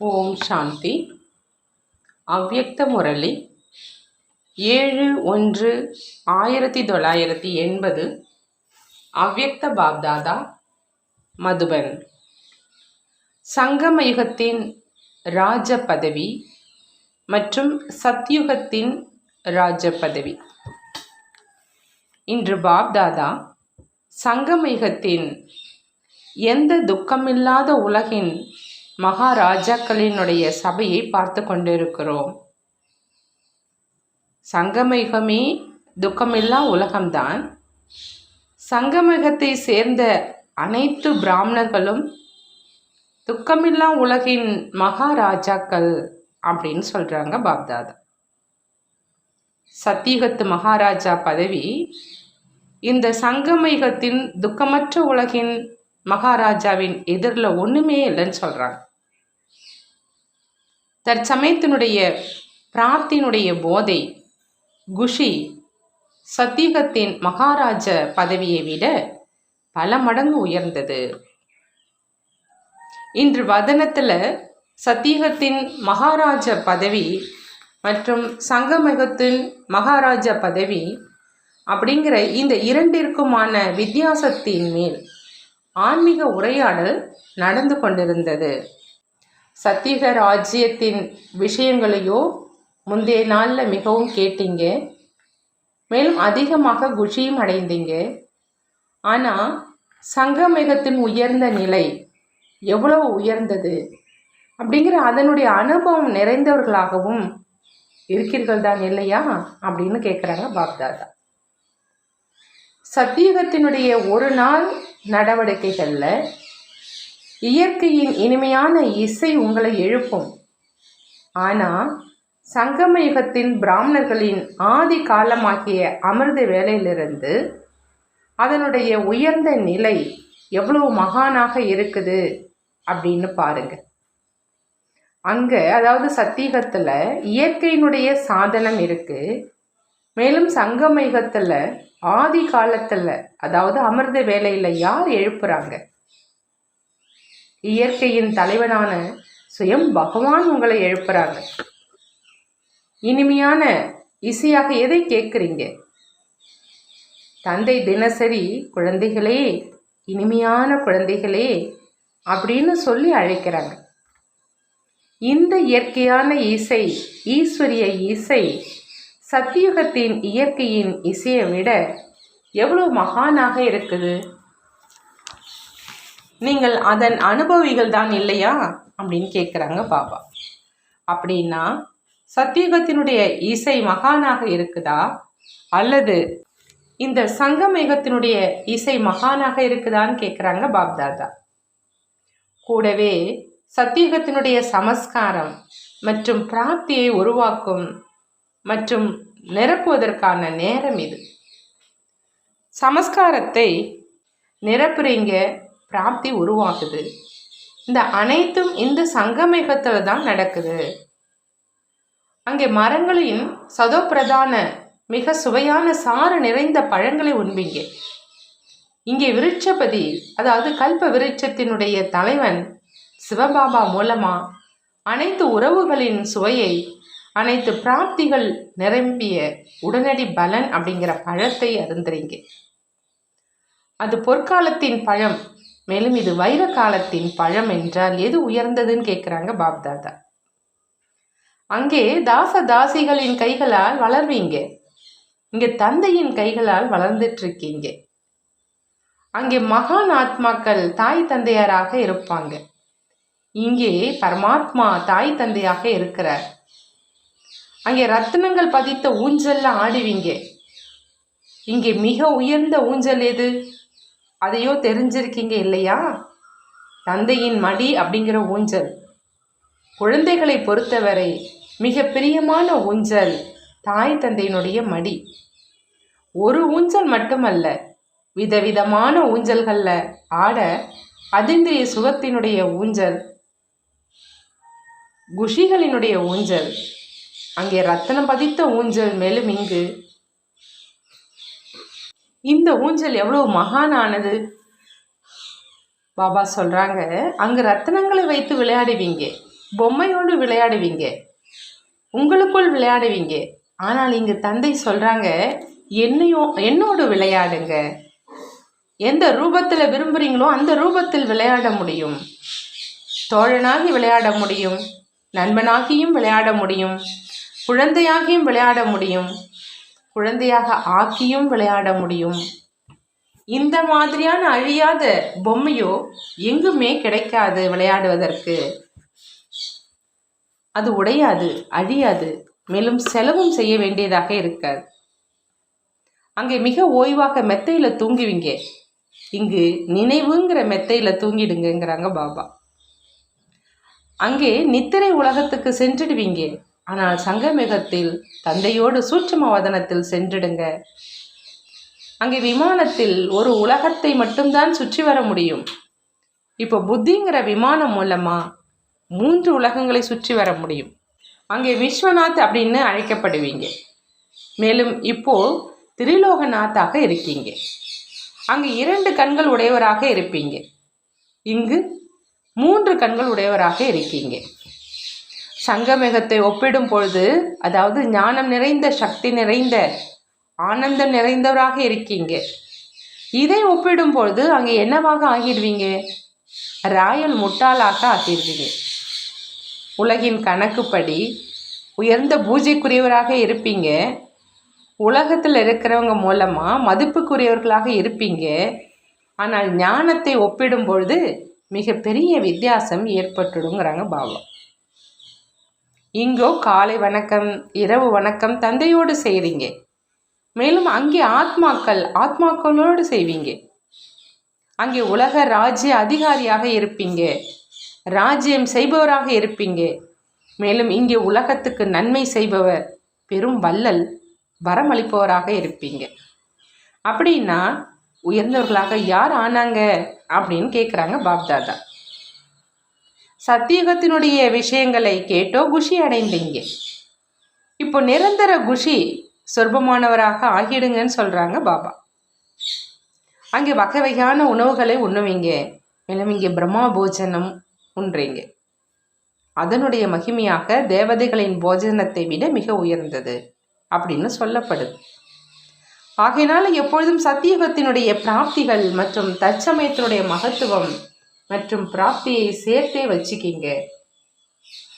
ஓம் சாந்தி. அவ்யக்த முரளி. ஏழு ஒன்று ஆயிரத்தி தொள்ளாயிரத்தி எண்பது. அவ்யக்த பாப்தாதா மதுபன். சங்கமயுகத்தின் ராஜ பதவி மற்றும் சத்யுகத்தின் ராஜ பதவி இன்று பாப்தாதா சங்கமயுகத்தின் எந்த துக்கமில்லாத உலகின் மகாராஜாக்களினுடைய சபையை பார்த்து கொண்டிருக்கிறோம். சங்கமயுகமே துக்கமில்லா உலகம்தான். சங்கமயுகத்தை சேர்ந்த அனைத்து பிராமணர்களும் துக்கமில்லா உலகின் மகாராஜாக்கள் அப்படின்னு சொல்கிறாங்க பாப்தாதா. சத்தியுகத்து மகாராஜா பதவி இந்த சங்கமயுகத்தின் துக்கமற்ற உலகின் மகாராஜாவின் எதிரில் ஒன்றுமே இல்லைன்னு சொல்கிறாங்க தற்சமயத்தினுடைய பிரார்த்தினுடைய போதை குஷி சத்தியகத்தின் மகாராஜ பதவியை விட பல மடங்கு உயர்ந்தது. இன்று வதனத்தில் சத்தியகத்தின் மகாராஜ பதவி மற்றும் சங்கமகத்தின் மகாராஜ பதவி அப்படிங்கிற இந்த இரண்டிற்குமான வித்தியாசத்தின் மேல் ஆன்மீக உரையாடல் நடந்து கொண்டிருந்தது. சத்தியக ராஜ்யத்தின் விஷயங்களையோ முந்தைய நாளில் மிகவும் கேட்டீங்க. மேலும் அதிகமாக குஷியும் அடைந்தீங்க. ஆனால் சங்கமேகத்தின் உயர்ந்த நிலை எவ்வளவு உயர்ந்தது? அப்படிங்கிற அதனுடைய அனுபவம் நிறைந்தவர்களாகவும் இருக்கீர்கள் தான் இல்லையா? அப்படின்னு கேட்குறாங்க பாப்தாதா. சத்தியுகத்தினுடைய ஒரு நாள் நடவடிக்கைகளில் இயற்கையின் இனிமையான இசை உங்களை எழுப்பும். ஆனால் சங்கம யுகத்தின் பிராமணர்களின் ஆதி காலமாகிய அமிர்த வேலையிலிருந்து அதனுடைய உயர்ந்த நிலை எவ்வளவு மகானாக இருக்குது அப்படின்னு பாருங்க. அங்கே அதாவது சத்தியகத்தில் இயற்கையினுடைய சாதனம் இருக்கு. மேலும் சங்கமயுகத்தில் ஆதி காலத்தில் அதாவது அமிர்த வேலையில் யார் எழுப்புறாங்க? இயற்கையின் தலைவனான சுயம் பகவான் உங்களை எழுப்புறாங்க. இனிமையான இசையாக எதை கேட்குறீங்க? தந்தை தினசரி குழந்தைகளே இனிமையான குழந்தைகளே அப்படின்னு சொல்லி அழைக்கிறாங்க. இந்த இயற்கையான இசை ஈஸ்வரிய இசை சத்தியுகத்தின் இயற்கையின் இசையை விட எவ்வளோ மகானாக இருக்குது? நீங்கள் அதன் அனுபவிகள் தான் இல்லையா? அப்படின்னு கேட்குறாங்க பாபா. அப்படின்னா சத்தியுகத்தினுடைய இசை மகானாக இருக்குதா? அல்லது இந்த சங்கமேகத்தினுடைய இசை மகானாக இருக்குதான்னு கேட்குறாங்க பாப்தாதா. கூடவே சத்தியுகத்தினுடைய சமஸ்காரம் மற்றும் பிராப்தியை உருவாக்கும் மற்றும் நிரப்புவதற்கான நேரம் இது. சமஸ்காரத்தை நிரப்புறீங்க பிராப்தி உருவாகுது. இந்த அனைத்தும் இந்த சங்கமேகத்தில் தான் நடக்குது. அங்கே மரங்களின் சதோப்பிரதான மிக சுவையான சாறு நிறைந்த பழங்களை உண்பீங்க. இங்கே விருட்சபதி அதாவது கல்ப விருட்சத்தினுடைய தலைவன் சிவபாபா மூலமா அனைத்து உறவுகளின் சுவையை அனைத்து பிராப்திகள் நிரம்பிய உடனடி பலன் அப்படிங்கிற பழத்தை அருந்துறீங்க அது பொற்காலத்தின் பழம். மேலும் இது வைர காலத்தின் பழம் என்றால் எது உயர்ந்ததுன்னு கேட்குறாங்க பாப்தாதா அங்கே தாச தாசிகளின் கைகளால் வளர்வீங்க இங்கே. தந்தையின் கைகளால் வளர்ந்துட்டு இருக்கீங்க அங்கே மகான் ஆத்மாக்கள் தாய் தந்தையாராக இருப்பாங்க. இங்கே பரமாத்மா தாய் தந்தையாக இருக்கிறார். அங்கே ரத்தினங்கள் பதித்த ஊஞ்சல்ல ஆடுவீங்க. இங்கே மிக உயர்ந்த ஊஞ்சல் எது? அதையோ தெரிஞ்சிருக்கீங்க இல்லையா? தந்தையின் மடி அப்படிங்கிற ஊஞ்சல். குழந்தைகளை பொறுத்தவரை மிக பிரியமான ஊஞ்சல் தாய் தந்தையினுடைய மடி. ஒரு ஊஞ்சல் மட்டுமல்ல விதவிதமான ஊஞ்சல்களில் ஆட அதிந்திரிய சுகத்தினுடைய ஊஞ்சல் குஷிகளினுடைய ஊஞ்சல் அங்கே ரத்தனம் பதித்த ஊஞ்சல் மேலும் இங்கு இந்த ஊஞ்சல் எவ்வளோ மகானானது? பாபா சொல்கிறாங்க அங்கே ரத்தனங்களை வைத்து விளையாடுவீங்க பொம்மையோடு விளையாடுவீங்க உங்களுக்குள் விளையாடுவீங்க. ஆனால் இங்கே தந்தை சொல்கிறாங்க என்னையோ என்னோடு விளையாடுங்க. எந்த ரூபத்தில் விரும்புகிறீங்களோ அந்த ரூபத்தில் விளையாட முடியும். தோழனாகி விளையாட முடியும் நண்பனாகியும் விளையாட முடியும் குழந்தையாகியும் விளையாட முடியும். குழந்தையாக ஆக்கியும் விளையாட முடியும். இந்த மாதிரியான அழியாத பொம்மையோ எங்குமே கிடைக்காது விளையாடுவதற்கு. அது உடையாது அழியாது. மேலும் செலவும் செய்ய வேண்டியதாக இருக்காது. அங்கே மிக ஓய்வாக மெத்தையில் தூங்குவீங்க. இங்கு நினைவுங்கிற மெத்தையில் தூங்கிடுங்கிறாங்க பாபா. அங்கே நித்திரை உலகத்துக்கு சென்றுடுவீங்க. ஆனால் சங்கமிகத்தில் தந்தையோடு சூட்சும வதனத்தில் சென்றிடுங்க. அங்கே விமானத்தில் ஒரு உலகத்தை மட்டும்தான் சுற்றி வர முடியும். இப்போ புத்திங்கிற விமானம் மூலமாக மூன்று உலகங்களை சுற்றி வர முடியும். அங்கே விஸ்வநாத் அப்படின்னு அழைக்கப்படுவீங்க. மேலும் இப்போ திரிலோகநாத்தாக இருக்கீங்க. அங்கு இரண்டு கண்கள் உடையவராக இருப்பீங்க. இங்கு மூன்று கண்கள் உடையவராக இருக்கீங்க. சங்கமேகத்தை ஒப்பிடும் பொழுது அதாவது ஞானம் நிறைந்த சக்தி நிறைந்த ஆனந்தம் நிறைந்தவராக இருக்கீங்க. இதை ஒப்பிடும் பொழுது அங்கே என்னவாக ஆகிடுவீங்க? ராயல் முட்டாளாக ஆகிடுவீங்க. உலகின் கணக்குப்படி உயர்ந்த பூஜைக்குரியவராக இருப்பீங்க. உலகத்தில் இருக்கிறவங்க மூலமாக மதிப்புக்குரியவர்களாக இருப்பீங்க. ஆனால் ஞானத்தை ஒப்பிடும் பொழுது மிகப்பெரிய வித்தியாசம் ஏற்பட்டுடுங்கிறாங்க பாபா இங்கோ காலை வணக்கம் இரவு வணக்கம் தந்தையோடு செய்கிறீங்க மேலும் அங்கே ஆத்மாக்கள் ஆத்மாக்களோடு செய்வீங்க. அங்கே உலக ராஜ்ய அதிகாரியாக இருப்பீங்க. ராஜ்யம் செய்பவராக இருப்பீங்க. மேலும் இங்கே உலகத்துக்கு நன்மை செய்பவர் பெரும் வல்லல் வரமளிப்பவராக இருப்பீங்க. அப்படின்னா உயர்ந்தவர்களாக யார் ஆனாங்க அப்படின்னு கேட்குறாங்க பாப்தாதா. சத்தியுகத்தினுடைய விஷயங்களை கேட்டோ குஷி அடைந்தீங்க. இப்போ நிரந்தர குஷி சொர்பமானவராக ஆகிடுங்கன்னு சொல்கிறாங்க பாபா. அங்கே வகை வகையான உணவுகளை உண்ணுவீங்க. மேலும் இங்கே பிரம்மா போஜனம் உண்றீங்க. அதனுடைய மகிமையாக தேவதைகளின் போஜனத்தை விட மிக உயர்ந்தது அப்படின்னு சொல்லப்படுது. ஆகையினால எப்பொழுதும் சத்தியுகத்தினுடைய பிராப்திகள் மற்றும் தற்சமயத்தினுடைய மகத்துவம் மற்றும் பிராப்தியை சேர்த்தே வச்சுக்கிங்க.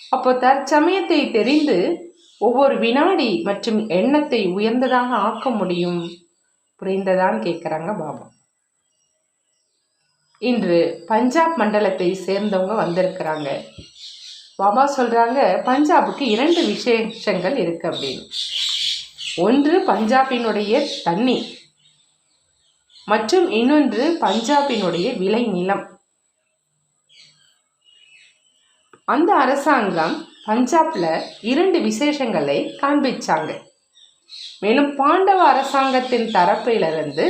அப்போ தற்சமயத்தை தெரிந்து ஒவ்வொரு வினாடி மற்றும் எண்ணத்தை உயர்ந்ததாக ஆக்க முடியும். புரிந்ததான் கேட்குறாங்க பாபா. இன்று பஞ்சாப் மண்டலத்தை சேர்ந்தவங்க வந்திருக்கிறாங்க. பாபா சொல்கிறாங்க பஞ்சாபுக்கு இரண்டு விசேஷங்கள் இருக்கு அப்படின்னு. ஒன்று பஞ்சாபினுடைய தண்ணி மற்றும் இன்னொன்று பஞ்சாபினுடைய விளை அந்த அரசாங்கம் பஞ்சாப்ல இரண்டு விசேஷங்களை காண்பிச்சாங்க. மேலும் பாண்டவ அரசாங்கத்தின் தரப்பிலிருந்து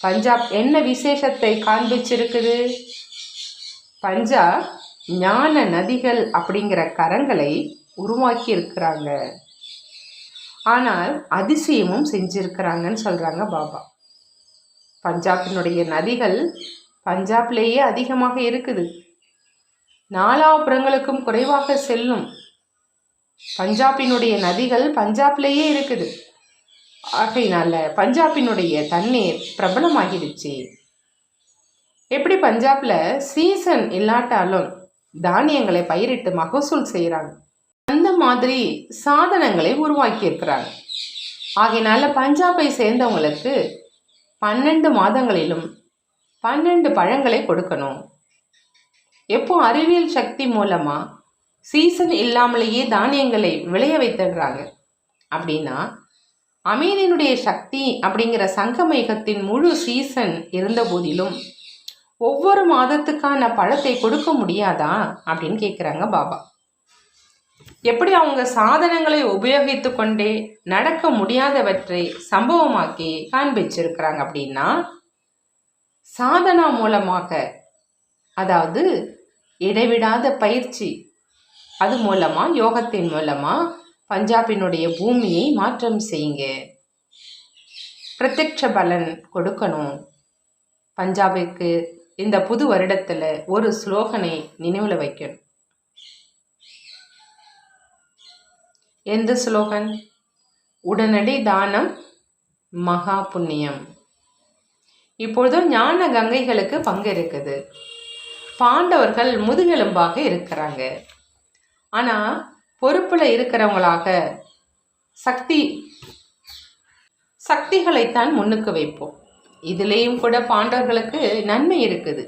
பஞ்சாப் என்ன விசேஷத்தை காண்பிச்சிருக்குது? பஞ்சாப் ஞான நதிகள் அப்படிங்கிற கரங்களை உருவாக்கி இருக்கிறாங்க ஆனால் அதிசயமும் செஞ்சிருக்கிறாங்கன்னு சொல்றாங்க பாபா. பஞ்சாபினுடைய நதிகள் பஞ்சாப்லேயே அதிகமாக இருக்குது. நாலாபுறங்களுக்கும் குறைவாக செல்லும். பஞ்சாபினுடைய நதிகள் பஞ்சாப்லேயே இருக்குது. ஆகையினால பஞ்சாபினுடைய தண்ணீர் பிரபலமாகிடுச்சு. எப்படி பஞ்சாப்ல சீசன் இல்லாட்டாலும் தானியங்களை பயிரிட்டு மகசூல் செய்கிறாங்க அந்த மாதிரி சாதனங்களை உருவாக்கியிருக்கிறாங்க. ஆகையினால பஞ்சாபை சேர்ந்தவங்களுக்கு பன்னெண்டு மாதங்களிலும் பன்னெண்டு பழங்களை கொடுக்கணும். எப்போ அறிவியல் சக்தி மூலமா சீசன் இல்லாமலேயே தானியங்களை விளைய வைத்துடுறாங்க அப்படின்னா அமைதியினுடைய சக்தி அப்படிங்கிற சங்கமேகத்தின் முழு சீசன் இருந்த போதிலும் ஒவ்வொரு மாதத்துக்கான பழத்தை கொடுக்க முடியாதா? அப்படின்னு கேட்குறாங்க பாபா. எப்படி அவங்க சாதனங்களை உபயோகித்து கொண்டே நடக்க முடியாதவற்றை சம்பவமாக்கி காண்பிச்சிருக்கிறாங்க அப்படின்னா சாதனா மூலமாக அதாவது இடைவிடாத பயிற்சி. அது மூலமா யோகத்தின் மூலமா பஞ்சாபினுடைய பூமியை மாற்றம் செய்யுங்க. பிரத்யக்ஷ பலன் கொடுக்கணும். பஞ்சாபிற்கு இந்த புது வருடத்தில் ஒரு ஸ்லோகனை நினைவில் வைக்கணும். எந்த ஸ்லோகன்? உடனடி தானம் மகா புண்ணியம். இப்பொழுதும் ஞான கங்கைகளுக்கு பங்கு இருக்குது. பாண்டவர்கள் முதுகெலும்பாக இருக்கிறாங்க. ஆனால் பொறுப்பில் இருக்கிறவங்களாக சக்தி சக்திகளைத்தான் முன்னுக்கு வைப்போம். இதுலேயும் கூட பாண்டவர்களுக்கு நன்மை இருக்குது.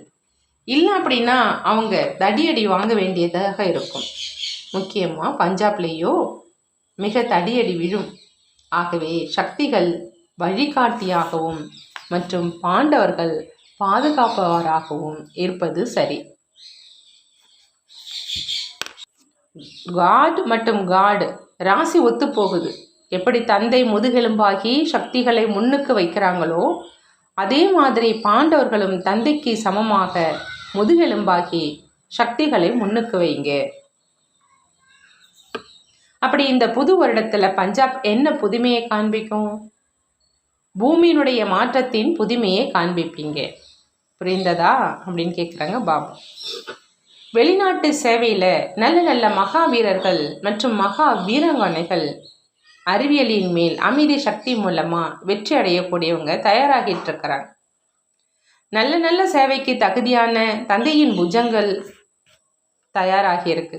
இல்லை அப்படின்னா அவங்க தடியடி வாங்க வேண்டியதாக இருக்கும். முக்கியமாக பஞ்சாப்லேயோ மிக தடியடி விழும். ஆகவே சக்திகள் வழிகாட்டியாகவும் மற்றும் பாண்டவர்கள் பாதுகாப்பவராகவும் இருப்பது சரி. காட் மற்றும் காடு ராசி ஒத்து போகுது எப்படி தந்தை முதுகெலும்பாகி சக்திகளை முன்னுக்கு வைக்கிறாங்களோ அதே மாதிரி பாண்டவர்களும் தந்தைக்கு சமமாக முதுகெலும்பாகி சக்திகளை முன்னுக்கு வைங்க. அப்படி இந்த புது வருடத்தில் பஞ்சாப் என்ன புதுமையை காண்பிக்கும்? பூமியினுடைய மாற்றத்தின் புதுமையை காண்பிப்பீங்க. புரிந்ததா அப்படின்னு கேட்குறாங்க பாபு. வெளிநாட்டு சேவையில் நல்ல நல்ல மகா வீரர்கள் மற்றும் மகா வீராங்கனைகள் அறிவியலின் மேல் அமைதி சக்தி மூலமாக வெற்றி அடையக்கூடியவங்க தயாராகிட்டு இருக்கிறாங்க. நல்ல நல்ல சேவைக்கு தகுதியான தந்தையின் புஜங்கள் தயாராகியிருக்கு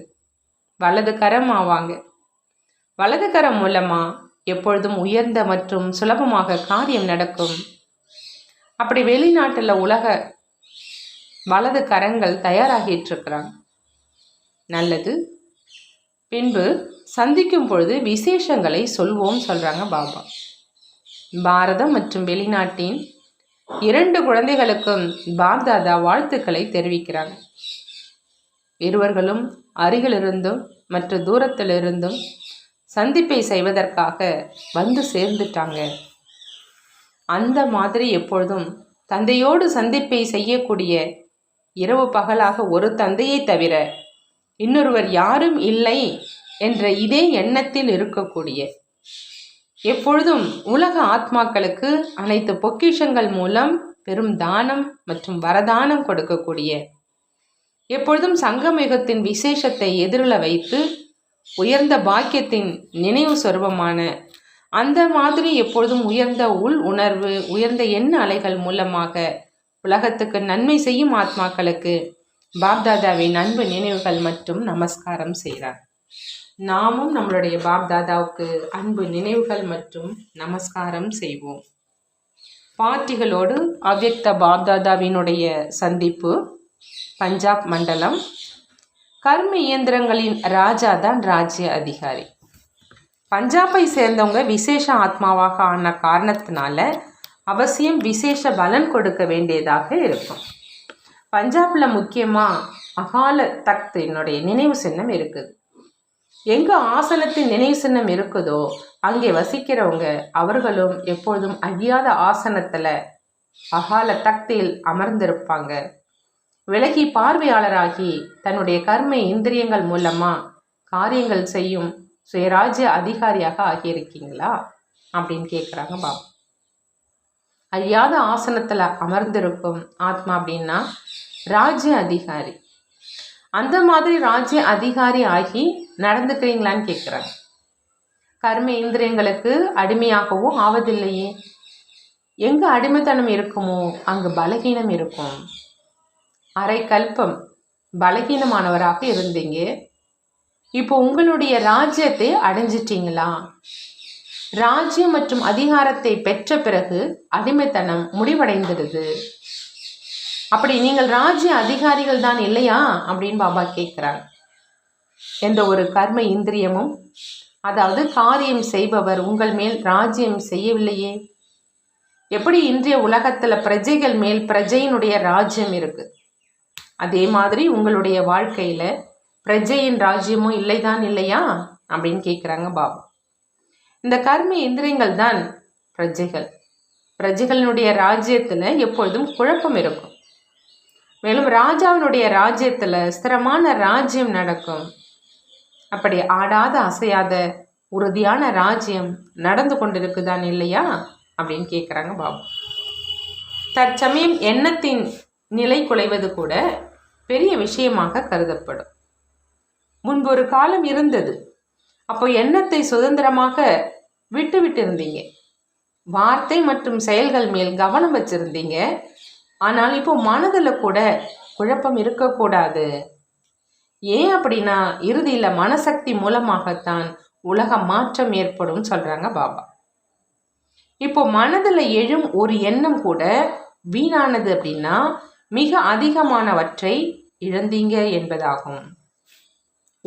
வலது கரம் ஆவாங்க. வலது கரம் மூலமாக எப்பொழுதும் உயர்ந்த மற்றும் சுலபமாக காரியம் நடக்கும் அப்படி வெளிநாட்டில் உலக வலது கரங்கள் தயாராகிட்டு இருக்கிறாங்க நல்லது. பின்பு சந்திக்கும் பொழுது விசேஷங்களை சொல்வோம் சொல்கிறாங்க பாபா. பாரதம் மற்றும் வெளிநாட்டின் இரண்டு குழந்தைகளுக்கும் பாப்தாதா வாழ்த்துக்களை தெரிவிக்கிறாங்க. இருவர்களும் அருகிலிருந்தும் மற்ற தூரத்திலிருந்தும் சந்திப்பை செய்வதற்காக வந்து சேர்ந்துட்டாங்க. அந்த மாதிரி எப்பொழுதும் தந்தையோடு சந்திப்பை செய்யக்கூடிய இரவு பகலாக ஒரு தந்தையை தவிர இன்னொருவர் யாரும் இல்லை என்ற இதே எண்ணத்தில் இருக்கக்கூடிய எப்பொழுதும் உலக ஆத்மாக்களுக்கு அனைத்து பொக்கிஷங்கள் மூலம் பெரும் தானம் மற்றும் வரதானம் கொடுக்கக்கூடிய எப்பொழுதும் சங்கமிகத்தின் விசேஷத்தை எதிரில் வைத்து உயர்ந்த பாக்கியத்தின் நினைவு சொருபமான அந்த மாதிரி எப்பொழுதும் உயர்ந்த உள் உணர்வு உயர்ந்த எண்ண அலைகள் மூலமாக உலகத்துக்கு நன்மை செய்யும் ஆத்மாக்களுக்கு பாப்தாதாவின் அன்பு நினைவுகள் மற்றும் நமஸ்காரம் செய்கிறார். நாமும் நம்மளுடைய பாப்தாதாவுக்கு அன்பு நினைவுகள் மற்றும் நமஸ்காரம் செய்வோம். பாட்டிகளோடு அவ்வக்த பாப்தாதாவினுடைய சந்திப்பு பஞ்சாப் மண்டலம். கர்ம இயந்திரங்களின் ராஜா தான் ராஜ்ய அதிகாரி. பஞ்சாபை சேர்ந்தவங்க விசேஷ ஆத்மாவாக ஆன காரணத்தினால அவசியம் விசேஷ பலன் கொடுக்க வேண்டியதாக இருக்கும். பஞ்சாபில் முக்கியமாக அகால தக்த் என்னுடைய நினைவு சின்னம் இருக்குது. எங்கே ஆசனத்தின் நினைவு சின்னம் இருக்குதோ அங்கே வசிக்கிறவங்க அவர்களும் எப்பொழுதும் அழியாத ஆசனத்தில் அகால தக்தில் அமர்ந்திருப்பாங்க. விலகி பார்வையாளராகி தன்னுடைய கர்ம இந்திரியங்கள் மூலமாக காரியங்கள் செய்யும் சுயராஜ்ய அதிகாரியாக ஆகியிருக்கீங்களா? அப்படின்னு கேட்குறாங்க பாபா. அழியாத ஆசனத்தில் அமர்ந்திருக்கும் ஆத்மா அப்படின்னா ராஜ்ய அதிகாரி. அந்த மாதிரி ராஜ்ய அதிகாரி ஆகி நடந்துக்கிறீங்களான்னு கேட்குறாங்க கர்ம இந்திரியங்களுக்கு அடிமையாகவும் ஆவதில்லையே. எங்கே அடிமைத்தனம் இருக்குமோ? அங்கு பலகீனம் இருக்கும். அரை கல்பம் பலகீனமானவராக இருந்தீங்க. இப்போ உங்களுடைய ராஜ்யத்தை அடைஞ்சிட்டீங்களா? ராஜ்யம் மற்றும் அதிகாரத்தை பெற்ற பிறகு அடிமைத்தனம் முடிவடைந்துடுது. அப்படி நீங்கள் ராஜ்ய அதிகாரிகள் தான் இல்லையா? அப்படின்னு பாபா கேட்குறார். எந்த ஒரு கர்ம இந்திரியமும் அதாவது காரியம் செய்பவர் உங்கள் மேல் ராஜ்யம் செய்யவில்லையே. எப்படி இன்றைய உலகத்தில் பிரஜைகள் மேல் பிரஜையினுடைய ராஜ்யம் இருக்கு? அதே மாதிரி உங்களுடைய வாழ்க்கையில் பிரஜையின் ராஜ்யமும் இல்லைதான் இல்லையா? அப்படின்னு கேட்குறாங்க பாபா. இந்த கர்ம இந்திரியங்கள் தான் பிரஜைகள். பிரஜைகளினுடைய ராஜ்யத்தில் எப்பொழுதும் குழப்பம் இருக்கும். மேலும் ராஜாவினுடைய ராஜ்யத்தில் ஸ்திரமான ராஜ்யம் நடக்கும். அப்படி ஆடாத அசையாத உறுதியான ராஜ்யம் நடந்து கொண்டிருக்குதான் இல்லையா? அப்படின்னு கேட்குறாங்க பாபு. தற்சமயம் எண்ணத்தின் நிலை குலைவது கூட பெரிய விஷயமாக கருதப்படும். முன்பு ஒரு காலம் இருந்தது. அப்போ எண்ணத்தை சுதந்திரமாக விட்டு இருந்தீங்க வார்த்தை மற்றும் செயல்கள் மேல் கவனம் வச்சிருந்தீங்க. ஆனால் இப்போ மனதில் கூட குழப்பம் இருக்கக்கூடாது. ஏன் அப்படின்னா இறுதியில் மனசக்தி மூலமாகத்தான் உலக மாற்றம் ஏற்படும் சொல்கிறாங்க பாபா. இப்போ மனதில் எழும் ஒரு எண்ணம் கூட வீணானது அப்படின்னா மிக அதிகமானவற்றை இழந்தீங்க என்பதாகும்.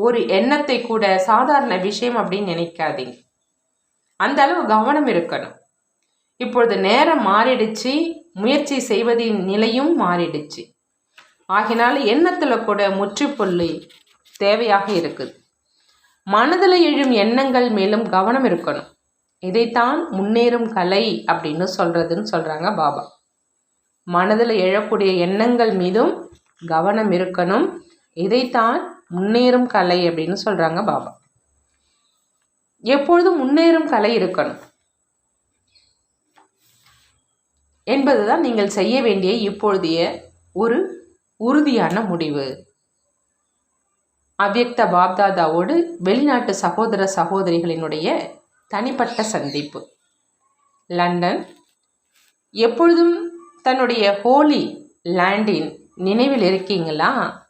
ஒரு எண்ணத்தை கூட சாதாரண விஷயம் அப்படின்னு நினைக்காதீங்க. அந்த அளவு கவனம் இருக்கணும். இப்பொழுது நேரம் மாறிடுச்சு. முயற்சி செய்வதின் நிலையும் மாறிடுச்சு. ஆகினால எண்ணத்தில் கூட முற்றுப்புள்ளி தேவையாக இருக்குது. மனதில் எழும் எண்ணங்கள் மேலும் கவனம் இருக்கணும். இதைத்தான் முன்னேறும் கலை அப்படின்னு சொல்கிறதுன்னு சொல்கிறாங்க பாபா. மனதில் எழக்கூடிய எண்ணங்கள் மீதும் கவனம் இருக்கணும். இதைத்தான் முன்னேறும் கலை அப்படின்னு சொல்கிறாங்க பாபா. எப்பொழுதும் முன்னேறும் கலை இருக்கணும். என்பதுதான் நீங்கள் செய்ய வேண்டிய இப்பொழுதைய ஒரு உறுதியான முடிவு. அவ்யக்த பாப்தாதாவோடு வெளிநாட்டு சகோதர சகோதரிகளினுடைய தனிப்பட்ட சந்திப்பு. லண்டன் எப்பொழுதும் தன்னுடைய ஹோலி லேண்டின் நினைவில் இருக்கீங்களா?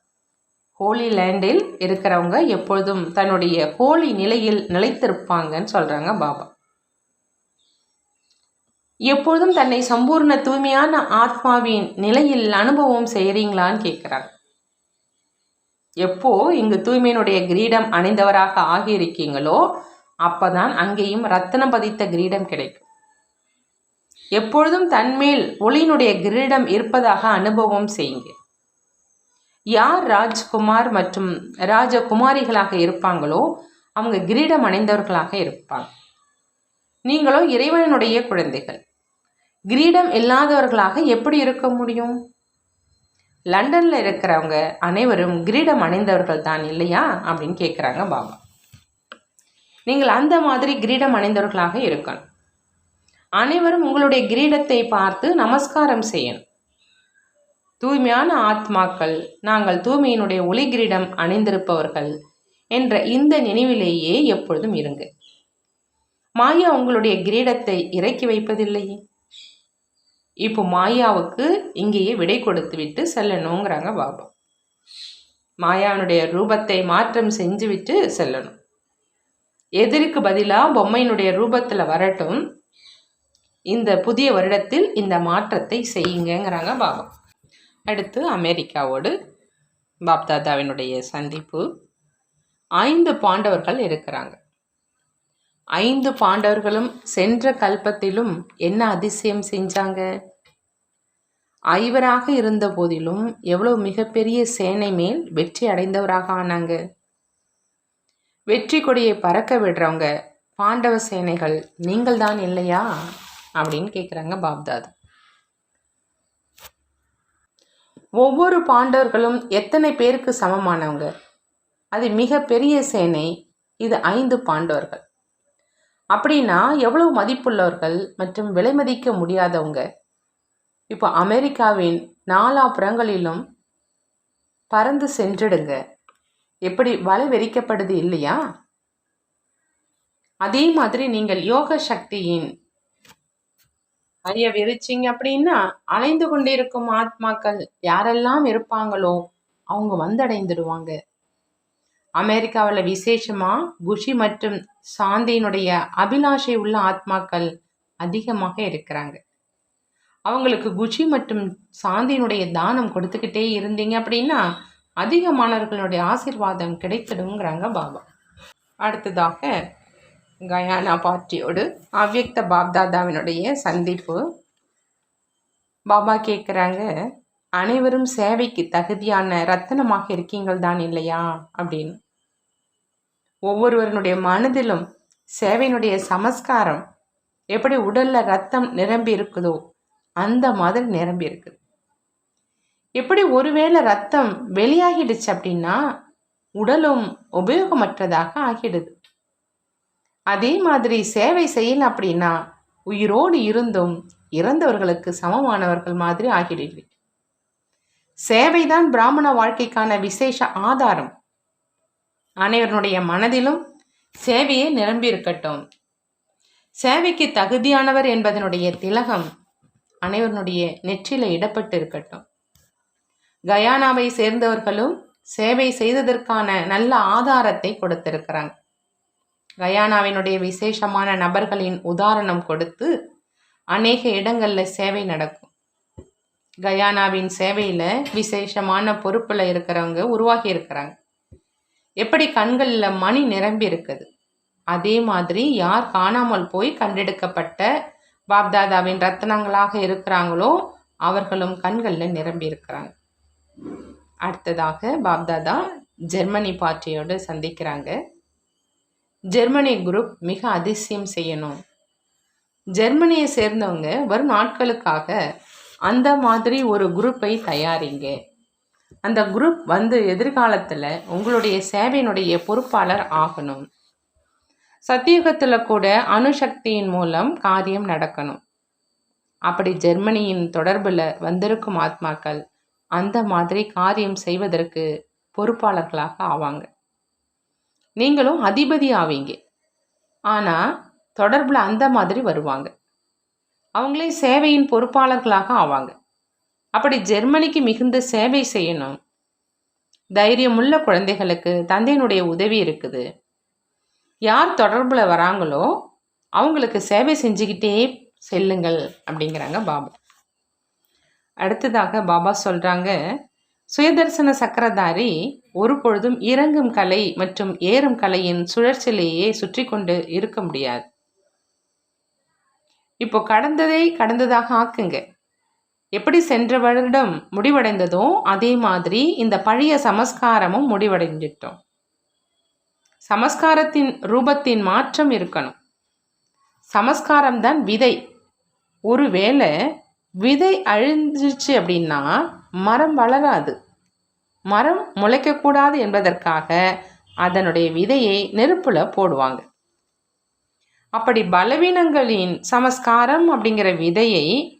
ஹோலி லேண்டில் இருக்கிறவங்க எப்பொழுதும் தன்னுடைய ஹோலி நிலையில் நிலைத்திருப்பாங்கன்னு சொல்கிறாங்க பாபா. எப்பொழுதும் தன்னை சம்பூர்ண தூய்மையான ஆத்மாவின் நிலையில் அனுபவம் செய்கிறீங்களான்னு கேட்குறாங்க எப்போ இங்கு தூய்மையினுடைய கிரீடம் அணிந்தவராக ஆகியிருக்கீங்களோ அப்பதான் அங்கேயும் ரத்தனம் பதித்த கிரீடம் கிடைக்கும். எப்பொழுதும் தன்மேல் ஒளியினுடைய கிரீடம் இருப்பதாக அனுபவம் செய்யுங்க யார் ராஜ்குமார் மற்றும் ராஜகுமாரிகளாக இருப்பாங்களோ அவங்க கிரீடம் அணிந்தவர்களாக இருப்பாங்க. நீங்களும் இறைவனுடைய குழந்தைகள். கிரீடம் இல்லாதவர்களாக எப்படி இருக்க முடியும்? லண்டனில் இருக்கிறவங்க அனைவரும் கிரீடம் அணிந்தவர்கள் தான் இல்லையா? அப்படின்னு கேட்குறாங்க பாபா. நீங்கள் அந்த மாதிரி கிரீடம் அணிந்தவர்களாக இருக்கணும். அனைவரும் உங்களுடைய கிரீடத்தை பார்த்து நமஸ்காரம் செய்யணும். தூய்மையான ஆத்மாக்கள் நாங்கள் தூய்மையினுடைய ஒளி கிரீடம் அணிந்திருப்பவர்கள் என்ற இந்த நினைவிலேயே எப்பொழுதும் இருங்க. மாயா உங்களுடைய கிரீடத்தை இறக்கி வைப்பதில்லையே இப்போ மாயாவுக்கு இங்கேயே விடை கொடுத்து விட்டு செல்லணுங்கிறாங்க பாபா. மாயாவினுடைய ரூபத்தை மாற்றம் செஞ்சு விட்டு செல்லணும். எதிருக்கு பதிலாக பொம்மையினுடைய ரூபத்தில் வரட்டும். இந்த புதிய வருடத்தில் இந்த மாற்றத்தை செய்யுங்கிறாங்க பாபா. அடுத்து அமெரிக்காவோடு பாப்தாதாவினுடைய சந்திப்பு. ஐந்து பாண்டவர்கள் இருக்கிறாங்க. ஐந்து பாண்டவர்களும் சென்ற கல்பத்திலும் என்ன அதிசயம் செஞ்சாங்க? ஐவராக இருந்த போதிலும் எவ்வளவு மிகப்பெரிய சேனை மேல் வெற்றி அடைந்தவராக ஆனாங்க. வெற்றி கொடியை பறக்க விடுறவங்க பாண்டவ சேனைகள் நீங்கள் தான் இல்லையா? அப்படின்னு கேட்குறாங்க பாப்தாதா. ஒவ்வொரு பாண்டவர்களும் எத்தனை பேருக்கு சமமானவங்க? அது மிக பெரிய சேனை இது ஐந்து பாண்டவர்கள். அப்படின்னா எவ்வளவு மதிப்புள்ளவர்கள் மற்றும் விலை மதிக்க முடியாதவங்க? இப்போ அமெரிக்காவின் நாலா புறங்களிலும் பறந்து சென்றிடுங்க. எப்படி வலை வெறிக்கப்படுது இல்லையா? அதே மாதிரி நீங்கள் யோக சக்தியின் அறிய விரிச்சிங்க அப்படின்னா அலைந்து கொண்டிருக்கும் ஆத்மாக்கள் யாரெல்லாம் இருப்பாங்களோ அவங்க வந்தடைந்துடுவாங்க. அமெரிக்காவில் விசேஷமாக குஷி மற்றும் சாந்தியினுடைய அபிலாஷை உள்ள ஆத்மாக்கள் அதிகமாக இருக்கிறாங்க. அவங்களுக்கு குஷி மற்றும் சாந்தியினுடைய தானம் கொடுத்துக்கிட்டே இருந்தீங்க அப்படின்னா அதிக மாணவர்களுடைய ஆசிர்வாதம் கிடைத்திடுங்கிறாங்க பாபா. அடுத்ததாக கயானா பார்ட்டியோடு அவ்யக்த பாப்தாதாவினுடைய சந்திப்பு. பாபா கேட்குறாங்க அனைவரும் சேவைக்கு தகுதியான ரத்தனமாக இருக்கீங்கள் தான் இல்லையா? அப்படின்னு. ஒவ்வொருவருடைய மனதிலும் சேவையினுடைய சமஸ்காரம் எப்படி உடலில் ரத்தம் நிரம்பி இருக்குதோ அந்த மாதிரி நிரம்பி இருக்குது எப்படி ஒருவேளை ரத்தம் வெளியாகிடுச்சு அப்படின்னா உடலும் உபயோகமற்றதாக ஆகிடுது. அதே மாதிரி சேவை செய்யல அப்படின்னா உயிரோடு இருந்தும் இறந்தவர்களுக்கு சமமானவர்கள் மாதிரி ஆகிடுது சேவைதான் பிராமண வாழ்க்கைக்கான விசேஷ ஆதாரம். அனைவருடைய மனதிலும் சேவையே நிரம்பி இருக்கட்டும். சேவைக்கு தகுதியானவர் என்பதனுடைய திலகம் அனைவருடைய நெற்றில இடப்பட்டு இருக்கட்டும். கயானாவை சேர்ந்தவர்களும் சேவை செய்ததற்கான நல்ல ஆதாரத்தை கொடுத்திருக்கிறாங்க. கயானாவினுடைய விசேஷமான நபர்களின் உதாரணம் கொடுத்து அநேக இடங்களில் சேவை நடக்கும். கயானாவின் சேவையில் விசேஷமான பொறுப்பில் இருக்கிறவங்க உருவாகி இருக்கிறாங்க. எப்படி கண்களில் மணி நிரம்பி இருக்குது? அதே மாதிரி யார் காணாமல் போய் கண்டெடுக்கப்பட்ட பாப்தாதாவின் ரத்தனங்களாக இருக்கிறாங்களோ அவர்களும் கண்களில் நிரம்பி இருக்கிறாங்க. அடுத்ததாக பாப்தாதா ஜெர்மனி பார்ட்டியோடு சந்திக்கிறாங்க. ஜெர்மனி குரூப் மிக அதிசயம் செய்யணும். ஜெர்மனியை சேர்ந்தவங்க வரும் நாட்களுக்காக அந்த மாதிரி ஒரு குரூப்பை தயாரிங்க. அந்த குரூப் வந்து எதிர்காலத்தில் உங்களுடைய சேவையினுடைய பொறுப்பாளர் ஆகணும். சத்தியுகத்தில் கூட அணுசக்தியின் மூலம் காரியம் நடக்கணும். அப்படி ஜெர்மனியின் தொடர்பில் வந்திருக்கும் ஆத்மாக்கள் அந்த மாதிரி காரியம் செய்வதற்கு பொறுப்பாளர்களாக ஆவாங்க. நீங்களும் அதிபதி ஆவீங்க ஆனால் தொடர்பில் அந்த மாதிரி வருவாங்க. அவங்களே சேவையின் பொறுப்பாளர்களாக ஆவாங்க. அப்படி ஜெர்மனிக்கு மிகுந்த சேவை செய்யணும். தைரியமுள்ள குழந்தைகளுக்கு தந்தையினுடைய உதவி இருக்குது. யார் தொடர்பில் வராங்களோ அவங்களுக்கு சேவை செஞ்சுக்கிட்டே செல்லுங்கள் அப்படிங்கிறாங்க பாபா. அடுத்ததாக பாபா சொல்கிறாங்க சுயதர்சன சக்கரதாரி ஒரு பொழுதும் இறங்கும் கலை மற்றும் ஏறும் கலையின் சுழற்சியிலேயே சுற்றி கொண்டு இருக்க முடியாது. இப்போ கடந்ததை கடந்ததாக ஆக்குங்க. எப்படி சென்ற வருடம் முடிவடைந்ததோ அதே மாதிரி இந்த பழைய சமஸ்காரமும் முடிவடைஞ்சிட்டோம் சமஸ்காரத்தின் ரூபத்தின் மாற்றம் இருக்கணும். சமஸ்காரம் தான் விதை. ஒருவேளை விதை அழிஞ்சிச்சு அப்படின்னா மரம் வளராது. மரம் முளைக்கக்கூடாது என்பதற்காக அதனுடைய விதையை நெருப்பில் போடுவாங்க. அப்படி பலவீனங்களின் சமஸ்காரம் அப்படிங்கிற விதையை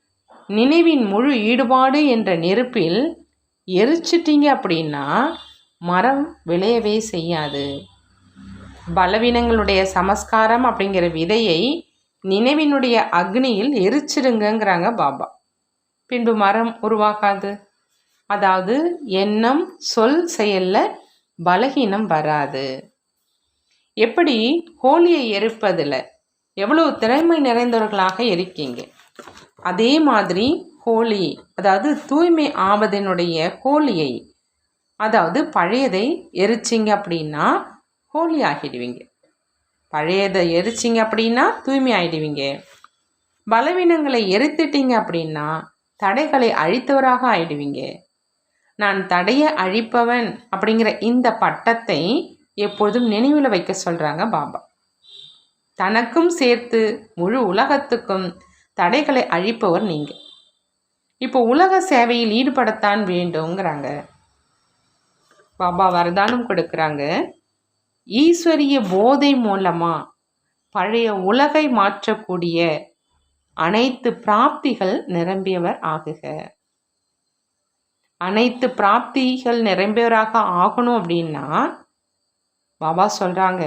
நினைவின் முழு ஈடுபாடு என்ற நெருப்பில் எரிச்சிட்டிங்க அப்படின்னா மரம் விளையவே செய்யாது. பலவீனங்களுடைய சமஸ்காரம் அப்படிங்கிற விதையை நினைவினுடைய அக்னியில் எரிச்சிடுங்கிறாங்க பாபா. பின்பு மரம் உருவாகாது. அதாவது எண்ணம் சொல் செயலில் பலகீனம் வராது. எப்படி? ஹோலியை எரிப்பதில் எவ்வளோ திறமை நிறைந்தவர்களாக இருக்கீங்க. அதே மாதிரி ஹோலி அதாவது தூய்மை ஆவதனுடைய ஹோலியை அதாவது பழையதை எரிச்சிங்க அப்படின்னா ஹோலி ஆகிடுவீங்க. பழையதை எரிச்சிங்க அப்படின்னா தூய்மை ஆகிடுவீங்க. பலவீனங்களை எரித்துட்டீங்க அப்படின்னா தடைகளை அழித்தவராக ஆயிடுவீங்க நான் தடையை அழிப்பவன் அப்படிங்கிற இந்த பட்டத்தை எப்பொழுதும் நினைவில் வைக்க சொல்கிறாங்க பாபா. தனக்கும் சேர்த்து முழு உலகத்துக்கும் தடைகளை அழிப்பவர் நீங்கள் இப்போ உலக சேவையில் ஈடுபடத்தான் வேண்டுங்கிறாங்க பாபா வரதானம் கொடுக்குறாங்க. ஈஸ்வரிய போதை மூலமாக பழைய உலகை மாற்றக்கூடிய அனைத்து பிராப்திகள் நிரம்பியவர் ஆகுக. அனைத்து பிராப்திகள் நிறைவேறாக ஆகணும் அப்படின்னா பாபா சொல்கிறாங்க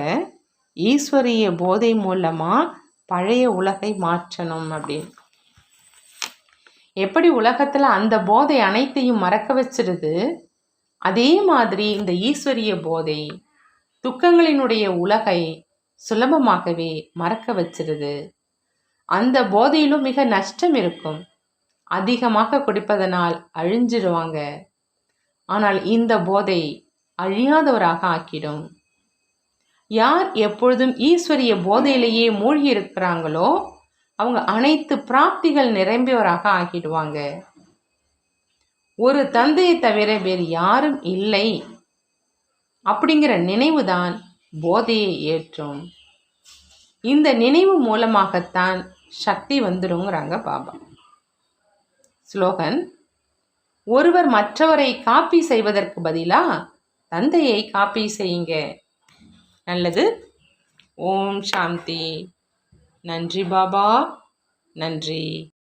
ஈஸ்வரிய போதை மூலமாக பழைய உலகை மாற்றணும் அப்படின்னு. எப்படி உலகத்தில் அந்த போதை அனைத்தையும் மறக்க வச்சிருது? அதே மாதிரி இந்த ஈஸ்வரிய போதை துக்கங்களினுடைய உலகை சுலபமாகவே மறக்க வச்சிருது. அந்த போதையிலும் மிக நஷ்டம் இருக்கும். அதிகமாக குடிப்பதனால் அழிஞ்சிருவாங்க. ஆனால் இந்த போதை அழியாதவராக ஆக்கிடும். யார் எப்பொழுதும் ஈஸ்வரிய போதையிலேயே மூழ்கி இருக்கிறாங்களோ அவங்க அனைத்து பிராப்திகள் நிரம்பியவராக ஆக்கிடுவாங்க ஒரு தந்தையை தவிர வேறு யாரும் இல்லை. அப்படிங்கிற நினைவு தான் போதையை ஏற்றும். இந்த நினைவு மூலமாகத்தான் சக்தி வந்துடுங்கிறாங்க பாபா. ஸ்லோகன் ஒருவர் மற்றவரை காப்பி செய்வதற்கு பதிலாக தந்தையை காப்பி செய்யுங்க. நல்லது. ஓம் சாந்தி. நன்றி பாபா. நன்றி.